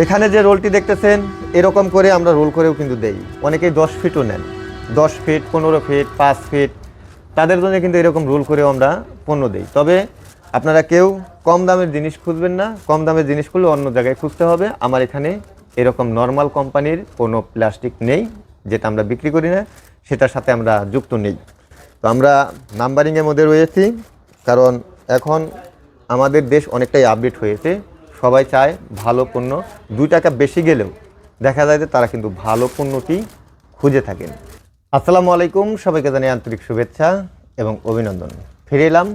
এখানে যে রোলটি দেখতেছেন, এরকম করে আমরা রোল করেও কিন্তু দেই। অনেকেই দশ ফিটও নেন। দশ ফিট, পনেরো ফিট, পাঁচ ফিট, তাদের জন্য কিন্তু এরকম রোল করেও আমরা পণ্য দিই। তবে আপনারা কেউ কম দামের জিনিস খুঁজবেন না। কম দামের জিনিস খুললে অন্য জায়গায় খুঁজতে হবে। আমার এখানে এরকম নর্মাল কোম্পানির কোনো প্লাস্টিক নেই, যেটা আমরা বিক্রি করি না। সেটার সাথে আমরা যুক্ত নেই। তো আমরা নাম্বারিংয়ের মধ্যে রয়েছি, কারণ এখন আমাদের দেশ অনেকটাই আপডেট হয়েছে। সবাই চায় ভালো পণ্য। দুই টাকা বেশি গেলেও দেখা যায় যে তারা কিন্তু ভালো পণ্যটি খুঁজে থাকেন। আসসালামু আলাইকুম, সবাইকে জানাই আন্তরিক শুভেচ্ছা এবং অভিনন্দন। ফিরে এলাম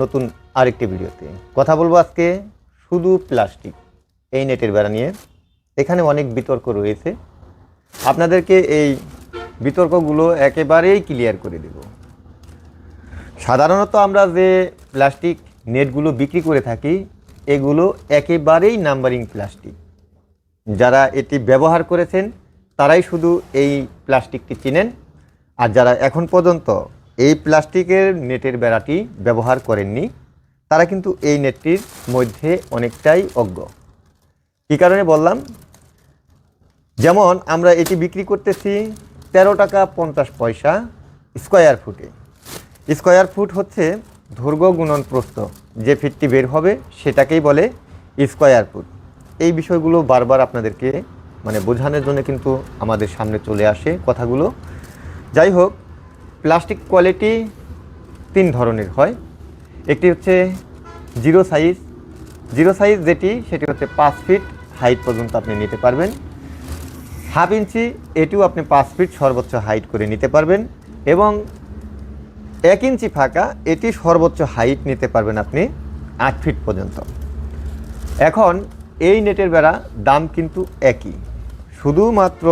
নতুন আরেকটি ভিডিওতে। কথা বলব আজকে শুধু প্লাস্টিক, এই নেটের বেড়া নিয়ে। এখানে অনেক বিতর্ক রয়েছে। আপনাদেরকে এই বিতর্কগুলো একেবারেই ক্লিয়ার করে দেব। সাধারণত আমরা যে প্লাস্টিক নেটগুলো বিক্রি করে থাকি এগুলো একেবারেই নাম্বারিং প্লাস্টিক। যারা এটি ব্যবহার করেছেন, তারাই শুধু এই প্লাস্টিকটি চিনেন। আর যারা এখন পর্যন্ত এই প্লাস্টিকের নেটের বেড়াটি ব্যবহার করেননি, তারা কিন্তু এই নেটটির মধ্যে অনেকটাই অজ্ঞ। কী কারণে বললাম? যেমন আমরা এটি বিক্রি করতেছি তেরো টাকা পঞ্চাশ পয়সা স্কোয়ার ফুটে। স্কোয়ার ফুট হচ্ছে দৈর্ঘ্য গুণন প্রস্থ যে ফিটটি বের হবে সেটাকেই বলে স্কোয়ার ফুট। এই বিষয়গুলো বারবার আপনাদেরকে মানে বোঝানোর জন্য কিন্তু আমাদের সামনে চলে আসে কথাগুলো। যাই হোক প্লাস্টিক কোয়ালিটি তিন ধরনের হয়। একটি হচ্ছে জিরো সাইজ জিরো সাইজ যেটি, সেটি হচ্ছে পাঁচ ফিট হাইট পর্যন্ত আপনি নিতে পারবেন। হাফ ইঞ্চি এটিও আপনি পাঁচ ফিট সর্বোচ্চ হাইট করে নিতে পারবেন এবং এক ইঞ্চি ফাঁকা, এটি সর্বোচ্চ হাইট নিতে পারবেন আপনি আট ফিট পর্যন্ত। এখন এই নেটের বেড়া দাম কিন্তু একই। শুধুমাত্র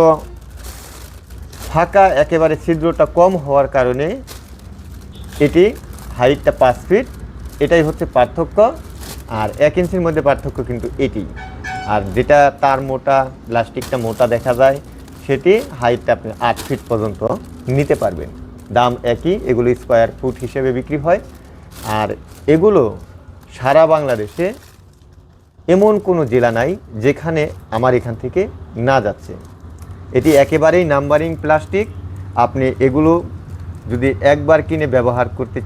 ফাঁকা, একেবারে ছিদ্রটা কম হওয়ার কারণে এটি হাইটটা পাঁচ ফিট এটাই হচ্ছে পার্থক্য, আর এক ইঞ্চির মধ্যে পার্থক্য কিন্তু এটি। আর যেটা তার মোটা প্লাস্টিকটা মোটা দেখা যায়, সেটি হাইটটা আপনি আট ফিট পর্যন্ত নিতে পারবেন। দাম একই, এগুলো স্কোয়ার ফুট হিসেবে বিক্রি হয়। আর এগুলো সারা বাংলাদেশে এমন কোনো জেলা নাই যেখানে আমার এখান থেকে না যাচ্ছে। এটি একেবারেই নাম্বারিং প্লাস্টিক আপনি এগুলো যদি একবার কিনে ব্যবহার করতে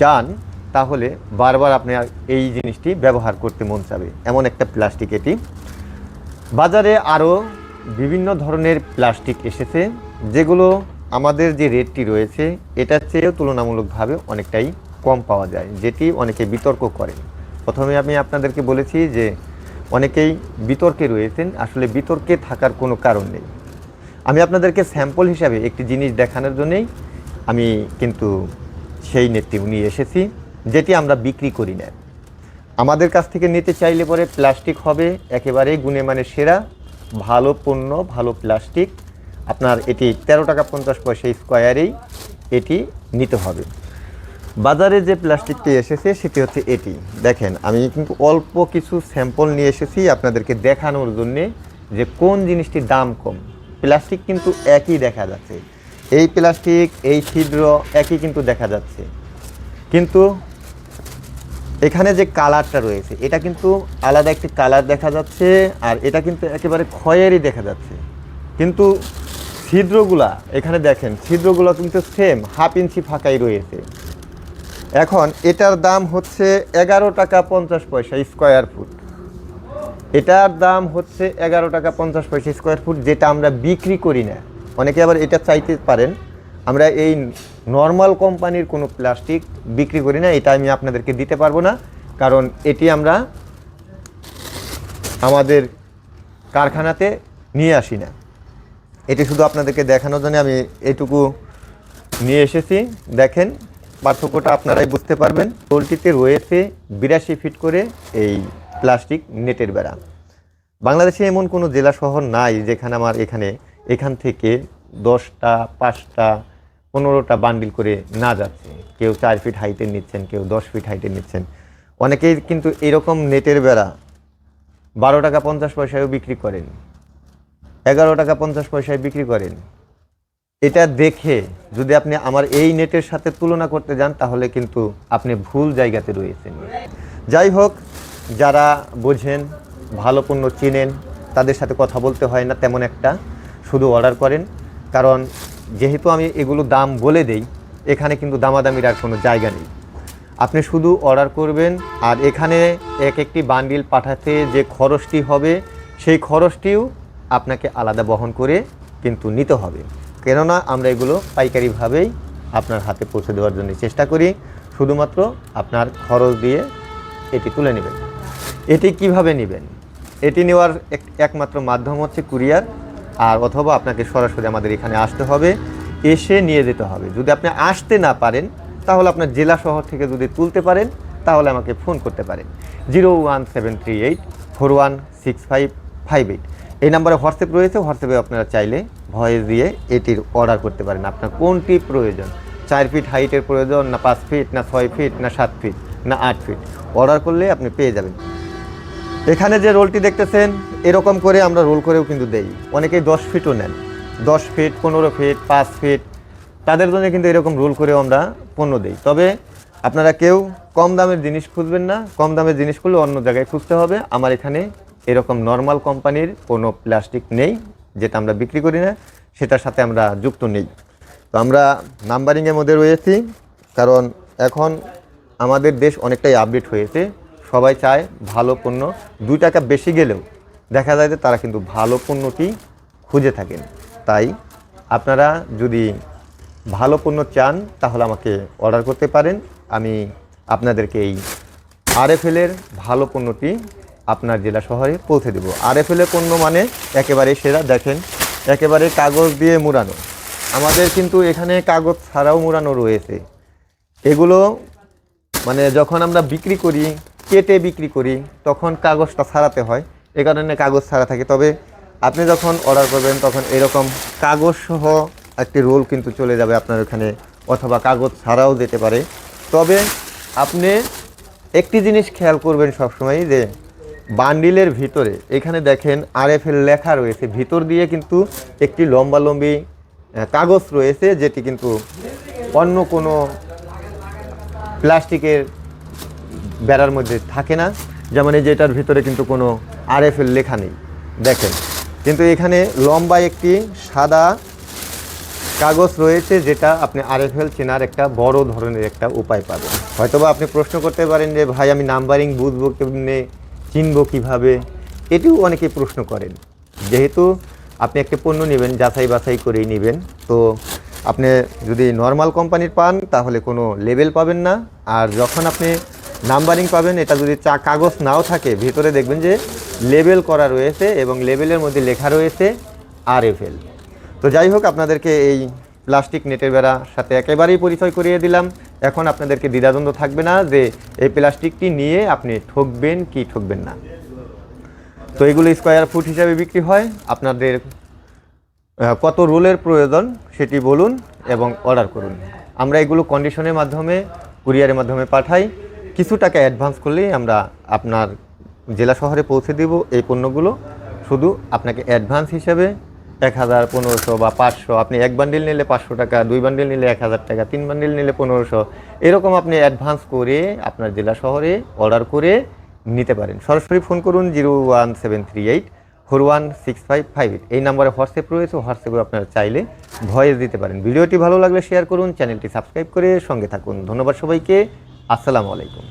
চান, তাহলে বারবার আপনি এই জিনিসটি ব্যবহার করতে মন চাবে। এমন একটা প্লাস্টিক এটি। বাজারে আরও বিভিন্ন ধরনের প্লাস্টিক এসেছে, যেগুলো আমাদের যে রেটটি রয়েছে, এটার চেয়েও তুলনামূলকভাবে অনেকটাই কম পাওয়া যায়, যেটি অনেকে বিতর্ক করেন। প্রথমে আমি আপনাদেরকে বলেছি যে, অনেকেই বিতর্কে রয়েছেন, আসলে বিতর্কে থাকার কোনো কারণ নেই। আমি আপনাদেরকে স্যাম্পল হিসাবে একটি জিনিস দেখানোর জন্যেই আমি কিন্তু সেই নেটটি নিয়ে এসেছি, যেটি আমরা বিক্রি করি না। আমাদের কাছ থেকে নিতে চাইলে পরে প্লাস্টিক হবে, একেবারেই গুণে মানে সেরা, ভালো পণ্য, ভালো প্লাস্টিক আপনার এটি তেরো টাকা পঞ্চাশ পয়সা স্কোয়ারেই এটি নিতে হবে। বাজারে যে প্লাস্টিকটি এসেছে, সেটি হচ্ছে এটি। দেখেন, আমি কিন্তু অল্প কিছু স্যাম্পল নিয়ে এসেছি আপনাদেরকে দেখানোর জন্যে যে কোন জিনিসটির দাম কম। প্লাস্টিক কিন্তু একই দেখা যাচ্ছে। এই প্লাস্টিক, এই ছিদ্র একই কিন্তু দেখা যাচ্ছে। কিন্তু এখানে যে কালারটা রয়েছে, এটা কিন্তু আলাদা একটি কালার দেখা যাচ্ছে আর এটা কিন্তু একেবারে খয়েরই দেখা যাচ্ছে। কিন্তু ছিদ্রগুলা, এখানে দেখেন, ছিদ্রগুলো কিন্তু সেম হাফ ইঞ্চি ফাঁকাই রয়েছে। এখন এটার দাম হচ্ছে এগারো টাকা পঞ্চাশ পয়সা স্কোয়ার ফুট এটার দাম হচ্ছে এগারো টাকা পঞ্চাশ পয়সা স্কোয়ার ফুট যেটা আমরা বিক্রি করি না। অনেকে আবার এটা চাইতে পারেন। আমরা এই নর্মাল কোম্পানির কোনো প্লাস্টিক বিক্রি করি না, এটা আমি আপনাদেরকে দিতে পারব না। কারণ এটি আমরা আমাদের কারখানাতে নিয়ে আসি না। এটি শুধু আপনাদেরকে দেখানোর জন্য আমি এটুকু নিয়ে এসেছি। দেখেন, পার্থক্যটা আপনারাই বুঝতে পারবেন। পোলট্রিতে রয়েছে বিরাশি ফিট করে এই প্লাস্টিক নেটের বেড়া। বাংলাদেশে এমন কোনো জেলা শহর নাই যেখানে আমার এখানে এখান থেকে দশটা, পাঁচটা, পনেরোটা বান্ডিল করে না যাচ্ছে। কেউ চার ফিট হাইটের নিচ্ছেন, কেউ দশ ফিট হাইটের নিচ্ছেন। অনেকেই কিন্তু এরকম নেটের বেড়া বারো টাকা পঞ্চাশ পয়সায়ও বিক্রি করেন। এগারো টাকা পঞ্চাশ পয়সায় বিক্রি করেন। এটা দেখে যদি আপনি আমার এই নেটের সাথে তুলনা করতে যান, তাহলে কিন্তু আপনি ভুল জায়গাতে রয়েছেন। যাই হোক, যারা বোঝেন, ভালো পণ্য চেনেন, তাদের সাথে কথা বলতে হয় না তেমন একটা, শুধু অর্ডার করেন। কারণ যেহেতু আমি এগুলো দাম বলে দেই, এখানে কিন্তু দামাদামির আর কোনো জায়গা নেই। আপনি শুধু অর্ডার করবেন, আর এখানে এক একটি বান্ডিল পাঠাতে যে খরচটি হবে, সেই খরচটিও আপনাকে আলাদা বহন করে কিন্তু নিতে হবে। কেননা আমরা এগুলো পাইকারিভাবেই আপনার হাতে পৌঁছে দেওয়ার জন্য চেষ্টা করি। শুধুমাত্র আপনার খরচ দিয়ে এটি তুলে নেবেন। এটি কীভাবে নেবেন? এটি নেওয়ার এক- একমাত্র মাধ্যম হচ্ছে কুরিয়ার। আর অথবা আপনাকে সরাসরি আমাদের এখানে আসতে হবে। এসে নিয়ে যেতে হবে। যদি আপনি আসতে না পারেন, তাহলে আপনার জেলা শহর থেকে যদি তুলতে পারেন, তাহলে আমাকে ফোন করতে পারেন। Zero one seven three eight four one six five five eight. এই নাম্বারে হোয়াটসঅ্যাপ রয়েছে, হোয়াটসঅ্যাপে আপনারা চাইলে ভয়েস দিয়ে এটির অর্ডার করতে পারেন। আপনার কোনটি প্রয়োজন? চার ফিট হাইটের প্রয়োজন, না পাঁচ ফিট না ছয় ফিট না সাত ফিট না আট ফিট অর্ডার করলে আপনি পেয়ে যাবেন। এখানে যে রোলটি দেখতেছেন, এরকম করে আমরা রোল করেও কিন্তু দেই। অনেকেই দশ ফিটও নেন। দশ ফিট পনেরো ফিট পাঁচ ফিট তাদের জন্য কিন্তু এরকম রোল করেও আমরা পণ্য দিই। তবে আপনারা কেউ কম দামের জিনিস খুঁজবেন না। কম দামের জিনিস খুললে অন্য জায়গায় খুঁজতে হবে। আমার এখানে এরকম নর্মাল কোম্পানির কোনো প্লাস্টিক নেই, যেটা আমরা বিক্রি করি না, সেটার সাথে আমরা যুক্ত নেই। তো আমরা নাম্বারিংয়ের মধ্যে রয়েছি, কারণ এখন আমাদের দেশ অনেকটাই আপডেট হয়েছে। সবাই চায় ভালো পণ্য। দুই টাকা বেশি গেলেও দেখা যায় যে তারা কিন্তু ভালো পণ্যটি খুঁজে থাকেন। তাই আপনারা যদি ভালো পণ্য চান, তাহলে আমাকে অর্ডার করতে পারেন। আমি আপনাদেরকে এই আরএফএলের ভালো পণ্যটি আপনার জেলা শহরে পৌঁছে দেবো। আরএফএলের পণ্য মানে একেবারে সেরা, দেখেন, একেবারে কাগজ দিয়ে মুড়ানো। আমাদের কিন্তু এখানে কাগজ ছাড়াও মুড়ানো রয়েছে। এগুলো মানে যখন আমরা বিক্রি করি, কেটে বিক্রি করি, তখন কাগজটা ছাড়াতে হয়। এ কারণে কাগজ ছাড়া থাকে। তবে আপনি যখন অর্ডার করবেন, তখন এরকম কাগজ সহ একটি রোল কিন্তু চলে যাবে আপনার ওখানে, অথবা কাগজ ছাড়াও যেতে পারে। তবে আপনি একটি জিনিস খেয়াল করবেন সবসময় যে বান্ডিলের ভিতরে, এখানে দেখেন আর আরএফএল লেখা রয়েছে। ভিতর দিয়ে কিন্তু একটি লম্বা লম্বি কাগজ রয়েছে, যেটি কিন্তু অন্য কোনো প্লাস্টিকের বেড়ার মধ্যে থাকে না। যেমন এই যে এটার ভিতরে কিন্তু কোনো আর আরএফএল লেখা নেই। দেখেন, কিন্তু এখানে লম্বা একটি সাদা কাগজ রয়েছে, যেটা আপনি আরএফএল চেনার একটা বড় ধরনের একটা উপায় পাবেন। হয়তোবা আপনি প্রশ্ন করতে পারেন যে, ভাই, আমি নাম্বারিং বুঝব কেমনে? চিনবো কীভাবে? এটিও অনেকে প্রশ্ন করেন। যেহেতু আপনি একটা পণ্য নেবেন, যাচাই বাছাই করেই নেবেন, তো আপনি যদি নর্মাল কোম্পানির পান, তাহলে কোনো লেবেল পাবেন না। আর যখন আপনি নাম্বারিং পাবেন, এটা যদি চা কাগজ নাও থাকে, ভিতরে দেখবেন যে লেবেল করা রয়েছে এবং লেবেলের মধ্যে লেখা রয়েছে আরএফএল তো যাই হোক, আপনাদেরকে এই প্লাস্টিক নেটের বেড়ার সাথে একেবারেই পরিচয় করিয়ে দিলাম। এখন আপনাদেরকে দ্বিধাদ্বন্দ্ব থাকবে না যে এই প্লাস্টিকটি নিয়ে আপনি ঠকবেন কি ঠকবেন না। তো এগুলো স্কোয়ার ফুট হিসাবে বিক্রি হয়। আপনাদের কত রোলের প্রয়োজন সেটি বলুন এবং অর্ডার করুন। আমরা এগুলো কন্ডিশনের মাধ্যমে, কুরিয়ারের মাধ্যমে পাঠাই। কিছু টাকা অ্যাডভান্স করলেই আমরা আপনার জেলা শহরে পৌঁছে দেব এই পণ্যগুলো। শুধু আপনাকে অ্যাডভান্স হিসেবে এক হাজার পনেরোশো বা পাঁচশো। আপনি এক বান্ডিল নিলে পাঁচশো টাকা, দুই বান্ডিল নিলে এক হাজার টাকা, তিন বান্ডিল নিলে পনেরোশো। এরকম আপনি অ্যাডভান্স করে আপনার জেলা শহরে অর্ডার করে নিতে পারেন। সরাসরি ফোন করুন zero one seven three eight four one six five five eight এই নাম্বারে হোয়াটসঅ্যাপ রয়েছে হোয়াটসঅ্যাপে আপনারা চাইলে ভয়েস দিতে পারেন। ভিডিওটি ভালো লাগলে শেয়ার করুন চ্যানেলটি সাবস্ক্রাইব করে সঙ্গে থাকুন। ধন্যবাদ সবাইকে, আসসালামু আলাইকুম।